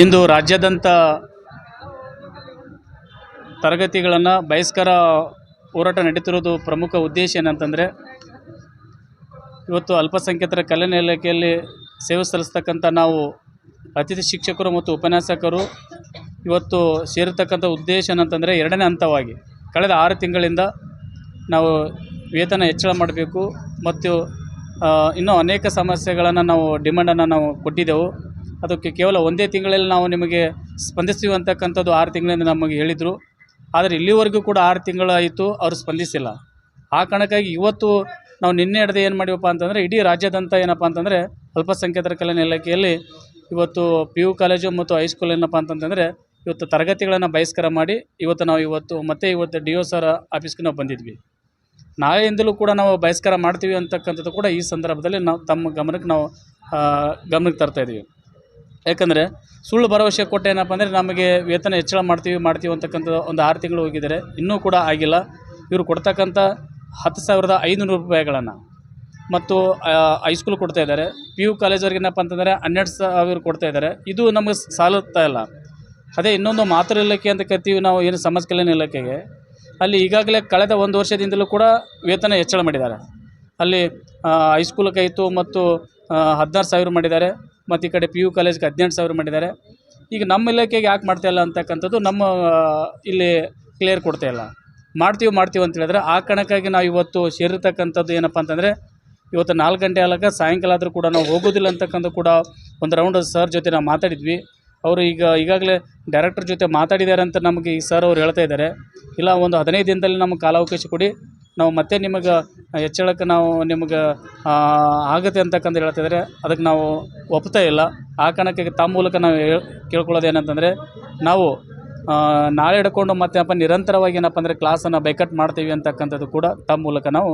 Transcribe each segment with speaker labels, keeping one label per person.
Speaker 1: ಇಂದು ರಾಜ್ಯಾದ್ಯಂತ ತರಗತಿಗಳನ್ನು ಬಹಿಷ್ಕಾರ ಹೋರಾಟ ನಡೀತಿರೋದು ಪ್ರಮುಖ ಉದ್ದೇಶ ಏನಂತಂದರೆ, ಇವತ್ತು ಅಲ್ಪಸಂಖ್ಯಾತರ ಕಲ್ಯಾಣ ಇಲಾಖೆಯಲ್ಲಿ ಸೇವೆ ಸಲ್ಲಿಸ್ತಕ್ಕಂಥ ನಾವು ಅತಿಥಿ ಶಿಕ್ಷಕರು ಮತ್ತು ಉಪನ್ಯಾಸಕರು, ಇವತ್ತು ಸೇರಿರ್ತಕ್ಕಂಥ ಉದ್ದೇಶ ಏನಂತಂದರೆ ಎರಡನೇ ಹಂತವಾಗಿ ಕಳೆದ ಆರು ತಿಂಗಳಿಂದ ನಾವು ವೇತನ ಹೆಚ್ಚಳ ಮಾಡಬೇಕು ಮತ್ತು ಇನ್ನೂ ಅನೇಕ ಸಮಸ್ಯೆಗಳನ್ನು ನಾವು ಡಿಮಾಂಡನ್ನು ನಾವು ಕೊಟ್ಟಿದ್ದೆವು. ಅದಕ್ಕೆ ಕೇವಲ ಒಂದೇ ತಿಂಗಳಲ್ಲಿ ನಾವು ನಿಮಗೆ ಸ್ಪಂದಿಸ್ತೀವಿ ಅಂತಕ್ಕಂಥದ್ದು ಆರು ತಿಂಗಳಿಂದ ನಮಗೆ ಹೇಳಿದರು. ಆದರೆ ಇಲ್ಲಿವರೆಗೂ ಕೂಡ ಆರು ತಿಂಗಳಾಯಿತು ಅವರು ಸ್ಪಂದಿಸಿಲ್ಲ. ಆ ಕಾರಣಕ್ಕಾಗಿ ಇವತ್ತು ನಾವು ನಿನ್ನೆ ಹಿಡ್ದು ಏನು ಮಾಡಿವಪ್ಪ ಅಂತಂದರೆ ಇಡೀ ರಾಜ್ಯಾದ್ಯಂತ ಏನಪ್ಪ ಅಂತಂದರೆ ಅಲ್ಪಸಂಖ್ಯಾತರ ಕಲ್ಯಾಣ ಇಲಾಖೆಯಲ್ಲಿ ಇವತ್ತು ಪಿ ಯು ಕಾಲೇಜು ಮತ್ತು ಹೈಸ್ಕೂಲ್ ಏನಪ್ಪ ಅಂತಂತಂದರೆ ಇವತ್ತು ತರಗತಿಗಳನ್ನು ಬಹಿಷ್ಕಾರ ಮಾಡಿ ಇವತ್ತು ನಾವು ಇವತ್ತು ಮತ್ತೆ ಇವತ್ತು ಡಿ ಒ ಸರ್ ಆಫೀಸ್ಗೆ ನಾವು ಬಂದಿದ್ವಿ. ನಾಳೆಯಿಂದಲೂ ಕೂಡ ನಾವು ಬಹಿಷ್ಕಾರ ಮಾಡ್ತೀವಿ ಅಂತಕ್ಕಂಥದ್ದು ಕೂಡ ಈ ಸಂದರ್ಭದಲ್ಲಿ ನಾವು ತಮ್ಮ ಗಮನಕ್ಕೆ ನಾವು ಗಮನಕ್ಕೆ ತರ್ತಾ ಇದ್ದೀವಿ ಯಾಕಂದರೆ ಸುಳ್ಳು ಭರವಸೆ ಕೊಟ್ಟೇನಪ್ಪ ಅಂದರೆ ನಮಗೆ ವೇತನ ಹೆಚ್ಚಳ ಮಾಡ್ತೀವಿ ಮಾಡ್ತೀವಿ ಅಂತಕ್ಕಂಥ ಒಂದು ಆರು ತಿಂಗಳು ಹೋಗಿದ್ದಾರೆ. ಇನ್ನೂ ಕೂಡ ಆಗಿಲ್ಲ. ಇವರು ಕೊಡ್ತಕ್ಕಂಥ ಹತ್ತು ಸಾವಿರದ ಐನೂರು ರೂಪಾಯಿಗಳನ್ನು ಮತ್ತು ಹೈಸ್ಕೂಲ್ ಕೊಡ್ತಾ ಇದ್ದಾರೆ. ಪಿ ಯು ಕಾಲೇಜವ್ರಿಗೆ ಏನಪ್ಪ ಅಂತಂದರೆ ಹನ್ನೆರಡು ಸಾವಿರ ಕೊಡ್ತಾ ಇದ್ದಾರೆ. ಇದು ನಮಗೆ ಸಾಲುತ್ತಾ ಇಲ್ಲ. ಅದೇ ಇನ್ನೊಂದು ಮಾತೃ ಇಲಾಖೆ ಅಂತ ಕರಿತೀವಿ ನಾವು, ಏನು ಸಮಾಜ ಕಲ್ಯಾಣ ಇಲಾಖೆಗೆ. ಅಲ್ಲಿ ಈಗಾಗಲೇ ಕಳೆದ ಒಂದು ವರ್ಷದಿಂದಲೂ ಕೂಡ ವೇತನ ಹೆಚ್ಚಳ ಮಾಡಿದ್ದಾರೆ. ಅಲ್ಲಿ ಹೈಸ್ಕೂಲ್ಗಾಯಿತು ಮತ್ತು ಹದಿನಾರು ಸಾವಿರ ಮಾಡಿದ್ದಾರೆ. ಮತ್ತು ಈ ಕಡೆ ಪಿ ಯು ಕಾಲೇಜ್ಗೆ ಹದಿನೆಂಟು ಸಾವಿರ ಮಾಡಿದ್ದಾರೆ. ಈಗ ನಮ್ಮ ಇಲಾಖೆಗೆ ಯಾಕೆ ಮಾಡ್ತಾ ಇಲ್ಲ ಅಂತಕ್ಕಂಥದ್ದು ನಮ್ಮ ಇಲ್ಲಿ ಕ್ಲಿಯರ್ ಕೊಡ್ತಾ ಇಲ್ಲ. ಮಾಡ್ತೀವಿ ಮಾಡ್ತೀವಿ ಅಂತ ಹೇಳಿದ್ರೆ ಆ ಕಾರಣಕ್ಕಾಗಿ ನಾವು ಇವತ್ತು ಸೇರಿರ್ತಕ್ಕಂಥದ್ದು ಏನಪ್ಪ ಅಂತಂದರೆ, ಇವತ್ತು ನಾಲ್ಕು ಗಂಟೆ ಆಲಕ ಸಾಯಂಕಾಲ ಆದರೂ ಕೂಡ ನಾವು ಹೋಗೋದಿಲ್ಲ ಅಂತಕ್ಕಂಥ ಕೂಡ ಒಂದು ರೌಂಡ್ ಸರ್ ಜೊತೆ ನಾವು ಮಾತಾಡಿದ್ವಿ. ಅವರು ಈಗ, ಈಗಾಗಲೇ ಡೈರೆಕ್ಟರ್ ಜೊತೆ ಮಾತಾಡಿದ್ದಾರೆ ಅಂತ ನಮಗೆ ಈ ಸರ್ ಅವ್ರು ಹೇಳ್ತಾ ಇದ್ದಾರೆ. ಇಲ್ಲ, ಒಂದು ಹದಿನೈದು ದಿನದಲ್ಲಿ ನಮಗೆ ಕಾಲಾವಕಾಶ ಕೊಡಿ. ನಾವು ಮತ್ತೆ ನಿಮಗೆ ಹೆಚ್ಚಳಕ್ಕೆ ನಾವು ನಿಮಗೆ ಆಗುತ್ತೆ ಅಂತಕ್ಕಂತ ಹೇಳ್ತಿದ್ದಾರೆ. ಅದಕ್ಕೆ ನಾವು ಒಪ್ತಾ ಇಲ್ಲ. ಆ ಕಾರಣಕ್ಕೆ ತಮ್ಮ ಮೂಲಕ ನಾವು ಹೇಳ್ ಕೇಳ್ಕೊಳ್ಳೋದು ಏನಂತಂದರೆ ನಾವು ನಾಳೆ ಹಿಡ್ಕೊಂಡು ಮತ್ತೆ ಅಪ್ಪ ನಿರಂತರವಾಗಿ ಏನಪ್ಪ ಅಂದರೆ ಕ್ಲಾಸನ್ನು ಬೈಕಟ್ ಮಾಡ್ತೀವಿ ಅಂತಕ್ಕಂಥದ್ದು ಕೂಡ ತಮ್ಮ ಮೂಲಕ ನಾವು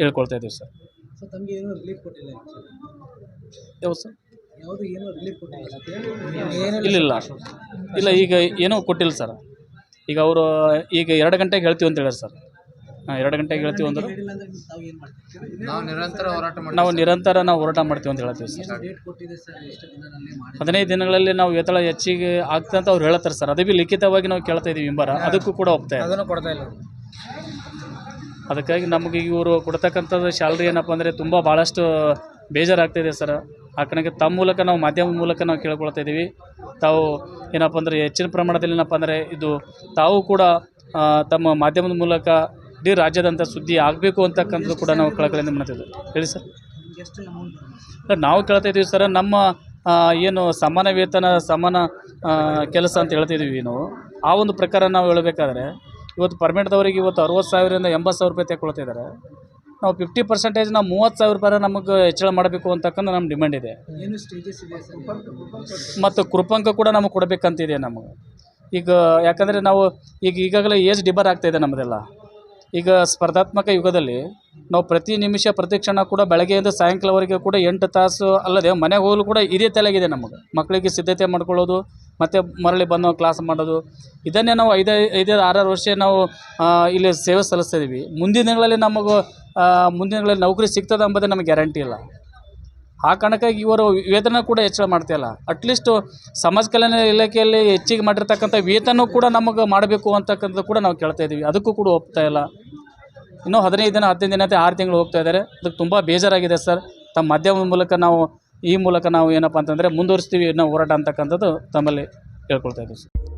Speaker 1: ಹೇಳ್ಕೊಳ್ತಾ ಇದ್ದೀವಿ ಸರ್.
Speaker 2: ತಮಗೆ ಏನೂ ರಿಲೀಫ್ ಕೊಟ್ಟಿಲ್ಲ
Speaker 1: ಯಾವ ಸರ್?
Speaker 2: ಯಾವುದು ಏನೂ ರಿಲೀಫ್ ಕೊಟ್ಟಿಲ್ಲ
Speaker 1: ಇಲ್ಲ ಇಲ್ಲ. ಇಲ್ಲ ಈಗ ಏನೂ ಕೊಟ್ಟಿಲ್ಲ ಸರ್. ಈಗ ಅವರು ಈಗ ಎರಡು ಗಂಟೆಗೆ ಹೇಳ್ತೀವಿ ಅಂತ ಹೇಳಿ ಸರ್. ಹಾಂ ಎರಡು ಗಂಟೆಗೆ ಹೇಳ್ತೀವಿ ಅಂದ್ರೆ.
Speaker 3: ನಾವು ನಿರಂತರ ಹೋರಾಟ ಮಾಡಿ
Speaker 1: ನಾವು ನಿರಂತರ ನಾವು ಹೋರಾಟ ಮಾಡ್ತೀವಿ ಅಂತ ಹೇಳ್ತೀವಿ ಸರ್.
Speaker 2: ಡೇಟ್ ಕೊಟ್ಟಿದೆ ಸರ್? ಎಷ್ಟು ದಿನದಲ್ಲಿ ಮಾಡಿ
Speaker 1: ಹದಿನೈದು ದಿನಗಳಲ್ಲಿ ನಾವು ವೇತನ ಹೆಚ್ಚಿಗೆ ಆಗ್ತದೆ ಅಂತ ಅವ್ರು ಹೇಳ್ತಾರೆ ಸರ್. ಅದೇ ಬಿ ಲಿಖಿತವಾಗಿ ನಾವು ಕೇಳ್ತಾ ಇದೀವಿ ಇಂಬಾರ ಅದಕ್ಕೂ ಕೂಡ ಒಪ್ತಾ ಇಲ್ಲ.
Speaker 2: ಅದನ್ನು ಕೊಡ್ತಾ ಇಲ್ಲ.
Speaker 1: ಅದಕ್ಕಾಗಿ ನಮಗೆ ಇವರು ಕೊಡ್ತಕ್ಕಂಥದ್ದು ಸ್ಯಾಲ್ರಿ ಏನಪ್ಪ ಅಂದರೆ ತುಂಬ ಭಾಳಷ್ಟು ಬೇಜಾರಾಗ್ತಾಯಿದೆ ಸರ್. ಆ ಕಣಕ್ಕೆ ತಮ್ಮ ಮೂಲಕ ನಾವು ಮಾಧ್ಯಮ ಮೂಲಕ ನಾವು ಕೇಳ್ಕೊಳ್ತಾ ಇದ್ದೀವಿ ತಾವು ಏನಪ್ಪ ಅಂದರೆ ಹೆಚ್ಚಿನ ಪ್ರಮಾಣದಲ್ಲಿ ಏನಪ್ಪ ಅಂದರೆ ಇದು ತಾವು ಕೂಡ ತಮ್ಮ ಮಾಧ್ಯಮದ ಮೂಲಕ ಇಡೀ ರಾಜ್ಯದಂಥ ಸುದ್ದಿ ಆಗಬೇಕು ಅಂತಕ್ಕಂಥದ್ದು ಕೂಡ ನಾವು ಕಳಕಳಿಯಿಂದ ಮಾಡ್ತಿದ್ವಿ ಹೇಳಿ ಸರ್. ಸರ್, ನಾವು ಕೇಳ್ತಾ ಇದ್ದೀವಿ ಸರ್ ನಮ್ಮ ಏನು ಸಮಾನ ವೇತನ ಸಮಾನ ಕೆಲಸ ಅಂತ ಹೇಳ್ತಿದ್ದೀವಿ ನಾವು. ಆ ಒಂದು ಪ್ರಕಾರ ನಾವು ಹೇಳಬೇಕಾದ್ರೆ ಇವತ್ತು ಪರ್ಮಿಟ್ದವ್ರಿಗೆ ಇವತ್ತು ಅರವತ್ತು ಸಾವಿರದಿಂದ ಎಂಬತ್ತು ಸಾವಿರ ರೂಪಾಯಿ ತೆಗೊಳ್ತಿದ್ದಾರೆ ನಾವು ಫಿಫ್ಟಿ ಪರ್ಸೆಂಟೇಜ್ ನಾವು ಮೂವತ್ತು ಸಾವಿರ ರೂಪಾಯಿ ನಮಗೆ ಹೆಚ್ಚಳ ಮಾಡಬೇಕು ಅಂತಕ್ಕಂಥ ನಮ್ಮ ಡಿಮ್ಯಾಂಡ್ ಇದೆ. ಮತ್ತು ಕೃಪಾಂಕ ಕೂಡ ನಮಗೆ ಕೊಡಬೇಕಂತಿದೆ ನಮಗೆ. ಈಗ ಯಾಕಂದರೆ ನಾವು ಈಗ ಈಗಾಗಲೇ ಏಜ್ ಡಿಬರ್ ಆಗ್ತಾಯಿದೆ ನಮ್ಮದೆಲ್ಲ. ಈಗ ಸ್ಪರ್ಧಾತ್ಮಕ ಯುಗದಲ್ಲಿ ನಾವು ಪ್ರತಿ ನಿಮಿಷ, ಪ್ರತಿ ಕ್ಷಣ ಕೂಡ ಬೆಳಗ್ಗೆಯಿಂದ ಸಾಯಂಕಾಲವರೆಗೆ ಕೂಡ ಎಂಟು ತಾಸು ಅಲ್ಲದೆ ಮನೆಗೆ ಹೋಗಲು ಕೂಡ ಇದೇ ತಲೆಗಿದೆ ನಮಗೆ. ಮಕ್ಕಳಿಗೆ ಸಿದ್ಧತೆ ಮಾಡ್ಕೊಳ್ಳೋದು, ಮತ್ತು ಮರಳಿ ಬಂದು ಕ್ಲಾಸ್ ಮಾಡೋದು. ಇದನ್ನೇ ನಾವು ಐದು ಐದು ಆರಾರು ವರ್ಷ ನಾವು ಇಲ್ಲಿ ಸೇವೆ ಸಲ್ಲಿಸ್ತಾ ಇದೀವಿ. ಮುಂದಿನ ದಿನಗಳಲ್ಲಿ ನಮಗೂ ಮುಂದಿನ ದಿನಗಳಲ್ಲಿ ನೌಕರಿ ಸಿಗ್ತದೆ ಅಂಬೋದೇ ನಮಗೆ ಗ್ಯಾರಂಟಿ ಇಲ್ಲ. ಆ ಕಾರಣಕ್ಕಾಗಿ ಇವರು ವೇತನ ಕೂಡ ಹೆಚ್ಚಳ ಮಾಡ್ತಿಲ್ಲ ಅಟ್ಲೀಸ್ಟ್ ಸಮಾಜ ಕಲ್ಯಾಣ ಇಲಾಖೆಯಲ್ಲಿ ಹೆಚ್ಚಿಗೆ ಮಾಡಿರ್ತಕ್ಕಂಥ ವೇತನ ಕೂಡ ನಮಗೆ ಮಾಡಬೇಕು ಅಂತಕ್ಕಂಥದ್ದು ಕೂಡ ನಾವು ಕೇಳ್ತಾ ಇದ್ದೀವಿ. ಅದಕ್ಕೂ ಕೂಡ ಒಪ್ತಾ ಇಲ್ಲ. ಇನ್ನೂ ಹದಿನೈದು ದಿನ ಹದಿನೈದು ದಿನ ಆರು ತಿಂಗಳು ಹೋಗ್ತಾ ಇದ್ದಾರೆ. ಅದಕ್ಕೆ ತುಂಬ ಬೇಜಾರಾಗಿದೆ ಸರ್. ತಮ್ಮ ಮಾಧ್ಯಮದ ಮೂಲಕ ನಾವು, ಈ ಮೂಲಕ ನಾವು ಏನಪ್ಪ ಅಂತಂದರೆ ಮುಂದುವರಿಸ್ತೀವಿ ನಾವು ಹೋರಾಟ ಅಂತಕ್ಕಂಥದ್ದು ತಮ್ಮಲ್ಲಿ ಕೇಳ್ಕೊಳ್ತಾ ಇದ್ದೀವಿ ಸರ್.